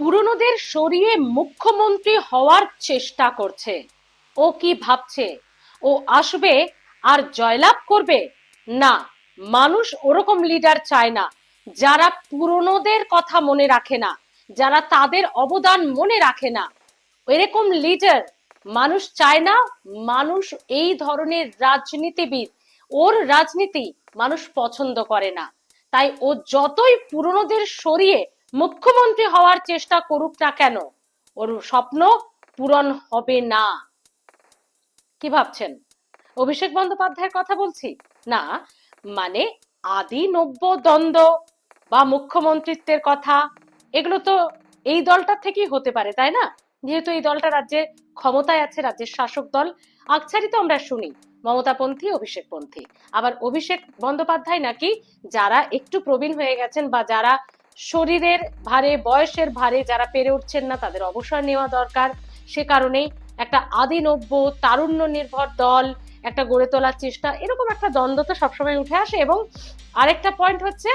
পুরনোদের সরিয়ে মুখ্যমন্ত্রী হওয়ার চেষ্টা করছে। ও কি ভাবছে? ও আসবে আর জয়লাভ করবে? না, মানুষ ওরকম লিডার চায় না। যারা পুরনোদের কথা মনে রাখে না, যারা তাদের অবদান মনে রাখে না। এরকম লিডার মানুষ চায় না, মানুষ এই ধরনের রাজনীতিবিদ, ওর রাজনীতি মানুষ পছন্দ করে না। তাই ও যতই পুরনোদের সরিয়ে মুখ্যমন্ত্রী হওয়ার চেষ্টা করুক না কেন, ওর স্বপ্ন পূরণ হবে না। কি ভাবছেন? অভিষেক বন্দ্যোপাধ্যায়ের কথা বলছি? না মানে আদি নব্য দ্বন্দ্ব বা মুখ্যমন্ত্রিত্বের কথা, এগুলো তো এই দলটা থেকেই হতে পারে, তাই না? যেহেতু এই দলটা রাজ্যে ক্ষমতায় আছে, রাজ্যের শাসক দল। আকছারি তো আমরা শুনি, মমতাপন্থী, অভিষেকপন্থী। আবার অভিষেক বন্দ্যোপাধ্যায় নাকি যারা একটু প্রবীণ হয়ে গেছেন বা যারা শরীরের ভারে, বয়সের ভারে যারা পেরে উঠছেন না, তাদের অবসর নেওয়া দরকার। সে কারণেই একটা আদি নব্য তারুণ্য নির্ভর দল একটা গড়ে তোলার চেষ্টা, এরকম একটা দ্বন্দ্ব তো সবসময় উঠে আসে। এবং আরেকটা পয়েন্ট হচ্ছে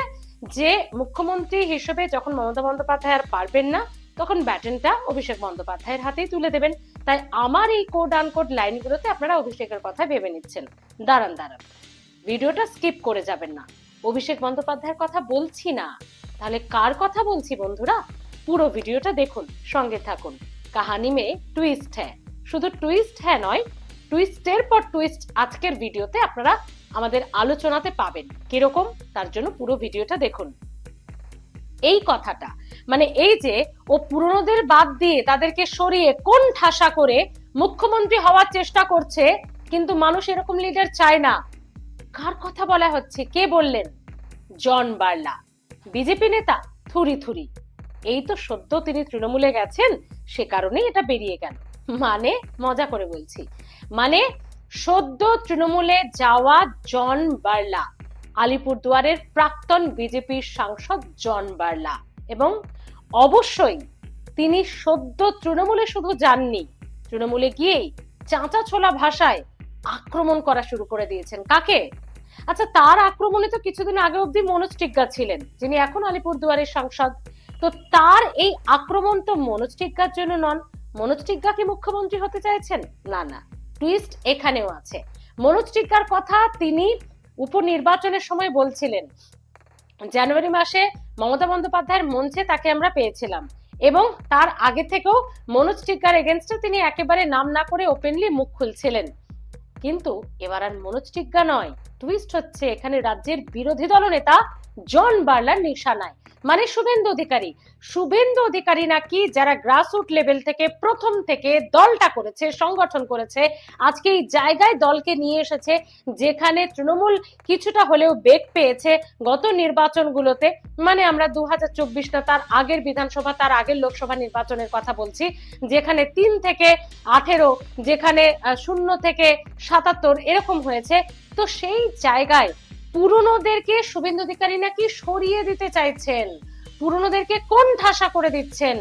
যে, মুখ্যমন্ত্রী হিসেবে যখন মমতা বন্দ্যোপাধ্যায় আর পারবেন না, তখন ব্যাটনটা অভিষেক বন্দ্যোপাধ্যায়ের হাতেই তুলে দেবেন। তাই আমার এই কোড আনকোড লাইনগুলোতে আপনারা অভিষেকের কথা ভেবে নিচ্ছেন। দাঁড়ান দাঁড়ান। ভিডিওটা স্কিপ করে যাবেন না। অভিষেক বন্দ্যোপাধ্যায়ের কথা বলছি না। তাহলে কার কথা বলছি বন্ধুরা? পুরো ভিডিওটা দেখুন, সঙ্গে থাকুন। কাহানি মে টুইস্ট হ্যাঁ শুধু টুইস্ট হ্যাঁ নয় টুইস্টের পর টুইস্ট আজকের ভিডিওতে আপনারা আমাদের আলোচনাতে পাবেন। কীরকম? তার জন্য পুরো ভিডিওটা দেখুন। এই কথাটা মানে এই যে ও পুরনোদের বাদ দিয়ে তাদেরকে সরিয়ে কোন ঠাসা করে মুখ্যমন্ত্রী হওয়ার চেষ্টা করছে, কিন্তু মানুষ এরকম লিডার চায় না। কার কথা বলা হচ্ছে? কে বললেন? জন বার্লা। বিজেপি নেতা থুরি থুরি। এই তো সদ্য তিনি তৃণমূলে গেছেন, সে কারণেই এটা বেরিয়ে গেল। মানে মজা করে বলছি। মানে সদ্য তৃণমূলে যাওয়া জন বার্লা, আলিপুরদুয়ারের প্রাক্তন বিজেপির সাংসদ জন বার্লা। এবং অবশ্যই তিনি সদ্য তৃণমূলে শুধু যাননি, তৃণমূলে গিয়েই চাঁচা ছোলা ভাষায় আক্রমণ করা শুরু করে দিয়েছেন। কাকে? আচ্ছা তার আক্রমণে তো কিছুদিন আগে অব্দি মনোজ টিগ্গা ছিলেন, যিনি এখন আলিপুরদুয়ারের সাংসদ। তো তার এই আক্রমণ তো মনোজ টিগ্গার জন্য নন। মনোজ টিগ্গা কি মুখ্যমন্ত্রী হতে চাইছেন? না না, টুইস্ট এখানেও আছে। মনোজ টিগ্গার কথা তিনি উপনির্বাচনের সময় বলছিলেন। জানুয়ারি মাসে মমতা বন্দ্যোপাধ্যায়ের মঞ্চে তাকে আমরা পেয়েছিলাম এবং তার আগে থেকেও মনোজ টিগ্গার এগেনস্টে তিনি একেবারে নাম না করে ওপেনলি মুখ খুলছিলেন। কিন্তু এবার আর মনোজ নয়। টুইস্ট হচ্ছে এখানে রাজ্যের বিরোধী দলনেতা জন বার্লার নিশানায়। মানে শুভেন্দু অধিকারী। শুভেন্দু অধিকারী নাকি যারা গ্রাসরুট লেভেল থেকে প্রথম থেকে দলটা করেছে, সংগঠন করেছে, আজকে এই জায়গায় দলকে নিয়ে এসেছে, যেখানে তৃণমূল কিছুটা হলেও বেগ পেয়েছে গত নির্বাচনগুলোতে। মানে আমরা দু হাজার চব্বিশ না তার আগের বিধানসভা, তার আগের লোকসভা নির্বাচনের কথা বলছি, যেখানে তিন থেকে আঠেরো, যেখানে শূন্য থেকে সাতাত্তর এরকম হয়েছে। তো সেই জায়গায় পুরনোদেরকে শুভেন্দু অধিকারী নাকি সরিয়ে দিতে চাইছেন? পুরনোদেরকে কোন ঠাসা করে দিচ্ছেন?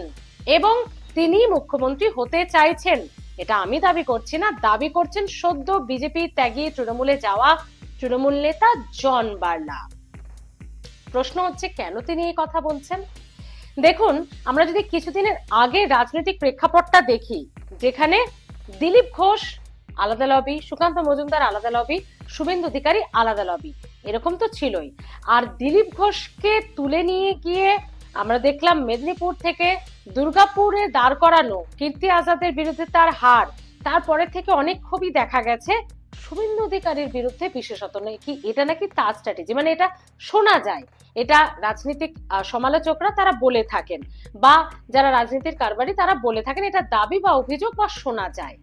এবং তিনি মুখ্যমন্ত্রী হতে চাইছেন? এটা আমি দাবি করছি না, দাবি করছেন সদ্য বিজেপি ত্যাগী তৃণমূলে যাওয়া তৃণমূল নেতা জন বার্লা। প্রশ্ন হচ্ছে, কেন তিনি এই কথা বলছেন? দেখুন, আমরা যদি কিছুদিনের আগে রাজনৈতিক প্রেক্ষাপটটা দেখি, যেখানে দিলীপ ঘোষ আলাদা লবি, সুকান্ত মজুমদার আলাদা লবি, শুভেন্দু অধিকারী আলাদা লবি এরকম তো ছিলই। আর দিলীপ ঘোষকে তুলে নিয়ে গিয়ে আমরা দেখলাম মেদিনীপুর থেকে দুর্গাপুরে দাঁড় করানো কীর্তি আজাদের বিরুদ্ধে তার হার। তারপরে থেকে অনেক খুবই দেখা গেছে শুভেন্দু অধিকারীর বিরুদ্ধে বিশেষত। নাকি এটা নাকি তার স্ট্র্যাটেজি মানে এটা শোনা যায়। এটা রাজনৈতিক সমালোচকরা তারা বলে থাকেন। বা যারা রাজনীতির কারবারি তারা বলে থাকেন এটা দাবি বা অভিযোগ বা শোনা যায়।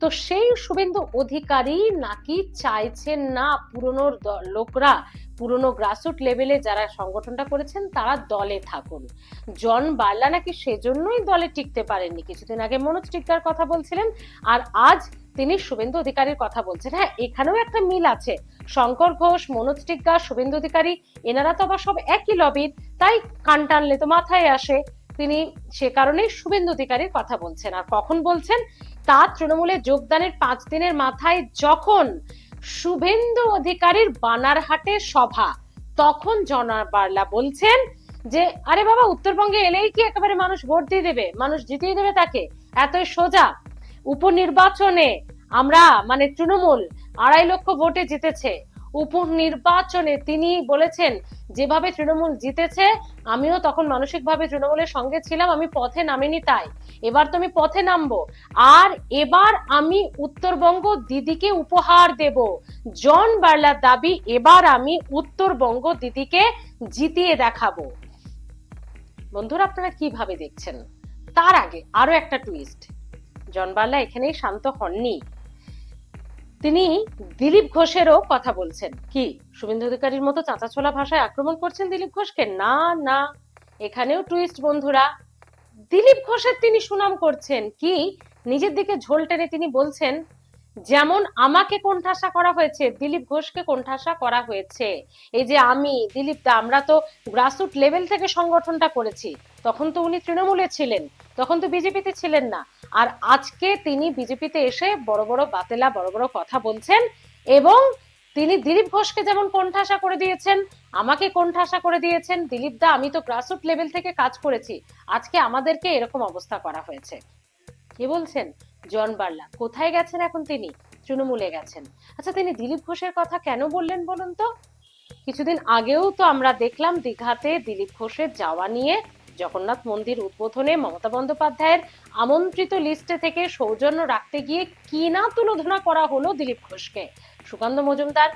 তো সেই শুভেন্দু অধিকারী নাকি চাইছেন না পুরনো লোকরা, পুরনো গ্রাসরুট লেভেলে যারা সংগঠনটা করেছেন তারা দলে থাকুন। জন বার্লা নাকি সেজন্যই দলে টিকতে পারেননি। কিছুদিন আগে মনোজ টিক্কার কথা বলছিলেন, আর আজ তিনি শুভেন্দু অধিকারীর কথা বলছেন। হ্যাঁ এখানেও একটা মিল আছে। শঙ্কর ঘোষ, মনোজ টিক্কা শুভেন্দু অধিকারী, এনারা তো আবার সব একই লবির, তাই কান টানলে তো মাথায় আসে। তিনি সে কারণেই শুভেন্দু অধিকারীর কথা বলছেন। আর কখন বলছেন? তার তৃণমূলে যোগদানের পাঁচ দিনের মাথায় যখন শুভেন্দু অধিকারীর বানারহাটে সভা, তখন জনা বার্লা বলছেন যে, আরে বাবা, উত্তরবঙ্গে এলেই কি একেবারে মানুষ ভোট দিয়ে দেবে? মানুষ জিতিয়ে দেবে তাকে? এতই সোজা। উপনির্বাচনে আমরা মানে তৃণমূল, আড়াই লক্ষ ভোটে জিতেছে। উপনির্বাচনে তিনি বলেছেন, যেভাবে তৃণমূল জিতেছে, আমিও তখন মানসিকভাবে তৃণমূলের সঙ্গে ছিলাম, আমি পথে নামিনি তাই। এবার তো আমি পথে নামবো। আর এবার আমি উত্তরবঙ্গ দিদিকে উপহার দেব। জন বার্লার দাবি, এবার আমি উত্তরবঙ্গ দিদিকে জিতিয়ে দেখাবো। বন্ধুরা, আপনারা কীভাবে দেখছেন? তার আগে আরও একটা টুইস্ট জন বার্লা এখানেই শান্ত হননি। তিনি দিলীপ ঘোষেরও কথা বলছেন। কি, শুভেন্দু অধিকারীর মতো চাঁচাছোলা ভাষায় আক্রমণ করছেন দিলীপ ঘোষকে? না না। এখানেও টুইস্ট বন্ধুরা। দিলীপ ঘোষের তিনি সুনাম করছেন। কি, নিজের দিকে ঝোল টেনে তিনি বলছেন, যেমন আমাকে কোণঠাসা করা হয়েছে, দিলীপ ঘোষকে কোণঠাসা করা হয়েছে। এই যে আমি, দিলীপ দা, আমরা তো গ্রাসরুট লেভেল থেকে সংগঠনটা করেছি। তখন তো উনি তৃণমূলে ছিলেন, তখন তো বিজেপিতে ছিলেন না। আর আজকে তিনি বিজেপিতে এসে বড় বড় বাতেলা, বড় বড় কথা বলছেন এবং তিনি দিলীপ ঘোষকে যেমন কোণঠাসা করে দিয়েছেন, আমাকে কোণঠাসা করে দিয়েছেন, দিলীপ দা, আমি তো গ্রাসরুট লেভেল থেকে কাজ করেছি, আজকে আমাদেরকে এরকম অবস্থা করা হয়েছে। কি বলছেন? জন বার্লা, কোথায় গেছেন এখন তিনি? তৃণমূলে গেছেন। আচ্ছা তিনি দিলীপ ঘোষের কথা কেন বললেন বলুন তো? কিছুদিন আগেও তো আমরা দেখলাম দীঘাতে দিলীপ ঘোষের যাওয়া নিয়ে জগন্নাথ মন্দির উদ্বোধনে মমতা বন্দ্যোপাধ্যায়ের আমন্ত্রিত লিস্টে থেকে সৌজন্য রাখতে গিয়ে কি না তুলোধনা করা হলো দিলীপ ঘোষকে। সুকান্ত মজুমদার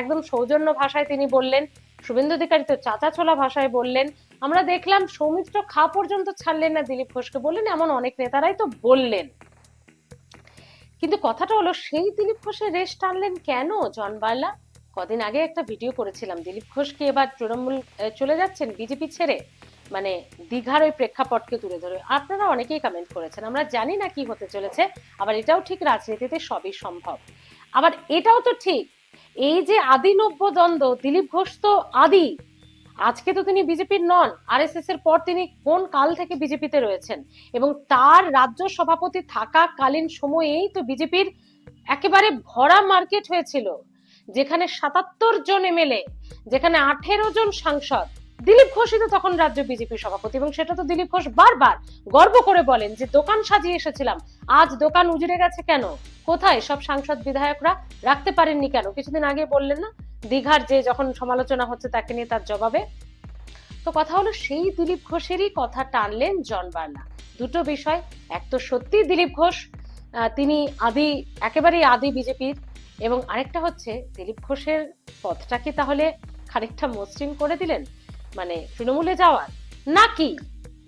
একদম সৌজন্য ভাষায় তিনি বললেন, শুভেন্দু অধিকারী তো চাচা ছোলা ভাষায় বললেন, আমরা দেখলাম সৌমিত্র খা পর্যন্ত ছাড়লেন না দিলীপ ঘোষকে বললেন, এমন অনেক নেতারাই তো বললেন। কিন্তু কথাটা হলো, সেই দিলীপ ঘোষের রেশ টানলেন কেন, জন বার্লা? কদিন আগে একটা ভিডিও করেছিলাম, দিলীপ ঘোষ কি এবার তৃণমূল চলে যাচ্ছেন, বিজেপি ছেড়ে। মানে দীঘার ওই প্রেক্ষাপটকে তুলে ধরে। আপনারা অনেকেই কমেন্ট করেছেন, আমরা জানি না কি হতে চলেছে, আবার এটাও ঠিক রাজনীতিতে সবই সম্ভব। আবার এটাও তো ঠিক, এই যে আদি নব্য দ্বন্দ্ব, দিলীপ ঘোষ তো আদি, আজকে তো তিনি বিজেপির নন আরএসএস এর পর তিনি কোন কাল থেকে বিজেপিতে রয়েছেন? এবং তার রাজ্য সভাপতি থাকাকালীন সময়েই তো বিজেপির একেবারে ভরা মার্কেট হয়েছিল, যেখানে সাতাত্তর জন এমএলএ, যেখানে আঠেরো জন সাংসদ দিলীপ ঘোষই তো তখন রাজ্য বিজেপি সভাপতি এবং সেটা তো দিলীপ ঘোষ বারবার গর্ব করে বলেন যে দোকান সাজিয়ে এসেছিলাম। আজ দোকান উজড়ে গেছে কেন? কোথায়? সব সাংসদ বিধায়করা রাখতে পারেননি কেন? কিছুদিন আগে বললেন না, দীঘার যে যখন সমালোচনা হচ্ছে তাকে নিয়ে তার জবাবে। তো কথা হলো সেই দিলীপ ঘোষেরই কথা টানলেন জন বার্লা দুটো বিষয়, এক তো সত্যি দিলীপ ঘোষ তিনি আদি, একেবারেই আদি বিজেপির এবং আরেকটা হচ্ছে দিলীপ ঘোষের পথটাকে তাহলে খানিকটা মসৃণ করে দিলেন? মানে তৃণমূলে যাওয়ার। নাকি?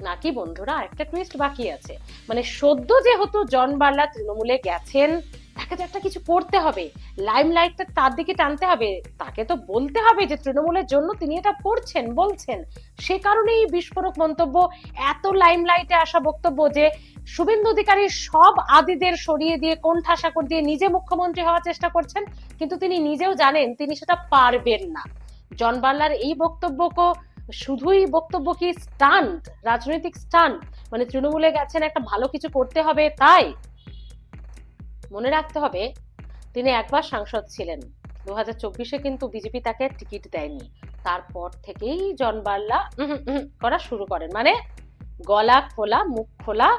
নাকি বন্ধুরা একটা টুইস্ট বাকি আছে। মানে সদ্য যেহেতু জন বার্লা তৃণমূলে গেছেন, তাকে তো একটা কিছু করতে হবে। লাইমলাইটটা তার দিকে টানতে হবে। তাকে তো বলতে হবে যে তৃণমূলের জন্য তিনি এটা করছেন, বলছেন। সে কারণে এই বিস্ফোরক মন্তব্য, এত লাইমলাইটে আসা বক্তব্য যে শুভেন্দু অধিকারী সব আদিদের সরিয়ে দিয়ে কোন ঠাসা করে দিয়ে নিজে মুখ্যমন্ত্রী হওয়ার চেষ্টা করছেন, কিন্তু তিনি নিজেও জানেন তিনি সেটা পারবেন না। জন বার্লার এই বক্তব্যকে শুধুই বক্তব্য কি স্টান্ট রাজনৈতিক স্টান্ট মানে তৃণমূলে গেছেন একটা ভালো কিছু করতে হবে, তাই? মনে রাখতে হবে, তিনি একবার সাংসদ ছিলেন। দু হাজার চব্বিশে কিন্তু বিজেপি তাকে টিকিট দেয়নি। তারপর থেকেই জন বার্লা করা শুরু করেন। মানে গলা খোলা, মুখ খোলা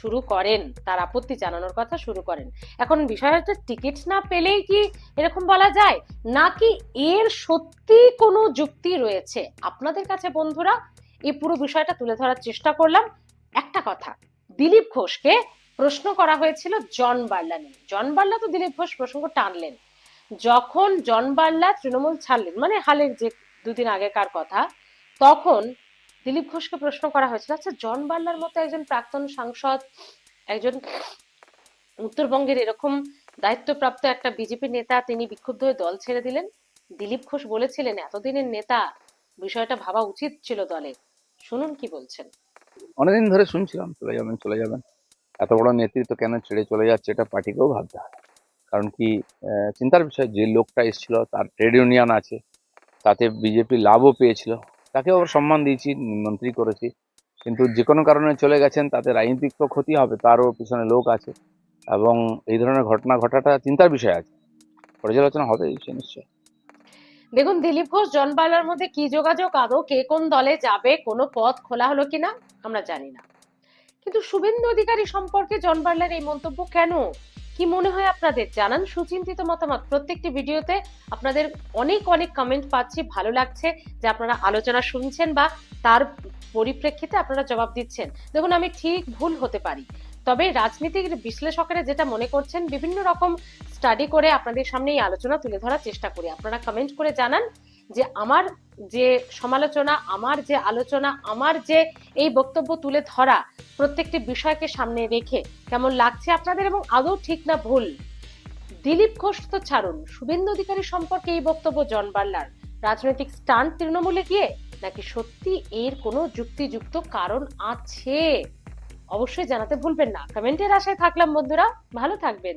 শুরু করেন, তার আপত্তি জানানোর কথা শুরু করেন। এখন বিষয় হচ্ছে, টিকিট না পেলেই কি এরকম বলা যায়? নাকি এর সত্যি কোনো যুক্তি রয়েছে? আপনাদের কাছে বন্ধুরা, এই পুরো বিষয়টা তুলে ধরার চেষ্টা করলাম। একটা কথা, দিলীপ ঘোষকে প্রশ্ন করা হয়েছিল জন বার্লা নিয়ে। জন বার্লা তো দিলীপ ঘোষ প্রসঙ্গ টানলেন। যখন জন বার্লা তৃণমূল ছাড়লেন মানে হালের যে দুদিন আগেকার কথা, তখন দিলীপ ঘোষকে প্রশ্ন করা হয়েছিল আচ্ছা জন বার্লার মতো একজন প্রাক্তন সাংসদ, একজন উত্তরবঙ্গের এরকম দায়িত্বপ্রাপ্ত একটা বিজেপি নেতা, তিনি বিক্ষুব্ধ হয়ে দল ছেড়ে দিলেন? দিলীপ ঘোষ বলেছিলেন, এতদিনের নেতা, বিষয়টা ভাবা উচিত ছিল দলে। শুনুন কি বলছেন? অনেকদিন ধরে শুনছিলাম, চলে যাবেন চলে যাবেন। এত বড় নেতৃত্ব কেন ছেড়ে চলে যাচ্ছে এটা পার্টিকেও ভাবতে হয় কারণ কি চিন্তার বিষয়, যে লোকটা এসেছিল, তার ট্রেড ইউনিয়ন আছে, তাতে বিজেপি লাভও পেয়েছিল। তাকেও আবার সম্মান দিয়েছি, মন্ত্রী করেছি। কিন্তু যে কোনো কারণে চলে গেছেন, তাতে রাজনৈতিক তো ক্ষতি হবে, তারও পিছনে লোক আছে। এবং এই ধরনের ঘটনা ঘটাটা চিন্তার বিষয় আছে। পর্যালোচনা হবে, সে নিশ্চয় দেখুন, দিলীপ ঘোষ, জন বাংলার মধ্যে কি যোগাযোগ? আদৌ কে কোন দলে যাবে, কোনো পথ খোলা হলো কিনা? আমরা জানি না। কিন্তু শুভেন্দু অধিকারী সম্পর্কে জন বাংলার এই মন্তব্য কেন? কি মনে হয় আপনাদের? জানান সুচিন্তিত মতামত। প্রত্যেকটি ভিডিওতে আপনাদের অনেক অনেক কমেন্ট পাচ্ছি, ভালো লাগছে যে আপনারা আলোচনা শুনছেন বা তার পরিপ্রেক্ষিতে আপনারা জবাব দিচ্ছেন। দেখুন, আমি ঠিক ভুল হতে পারি। তবে রাজনীতির বিশ্লেষকেরা যেটা মনে করছেন, বিভিন্ন রকম স্টাডি করে আপনাদের সামনে এই আলোচনা তুলে ধরার চেষ্টা করি। আপনারা কমেন্ট করে জানান যে আমার যে সমালোচনা, আমার যে আলোচনা, আমার যে এই বক্তব্য তুলে ধরা, প্রত্যেকটি বিষয়কে সামনে রেখে কেমন লাগছে আপনাদের এবং আদৌ ঠিক না ভুল? দিলীপ ঘোষ তো ছাড়ুন, শুভেন্দু অধিকারী সম্পর্কে এই বক্তব্য জন বার্লার। রাজনৈতিক স্টান তৃণমূলে গিয়ে নাকি সত্যি এর কোনো যুক্তিযুক্ত কারণ আছে? অবশ্যই জানাতে ভুলবেন না। কমেন্টের আশায় থাকলাম বন্ধুরা, ভালো থাকবেন।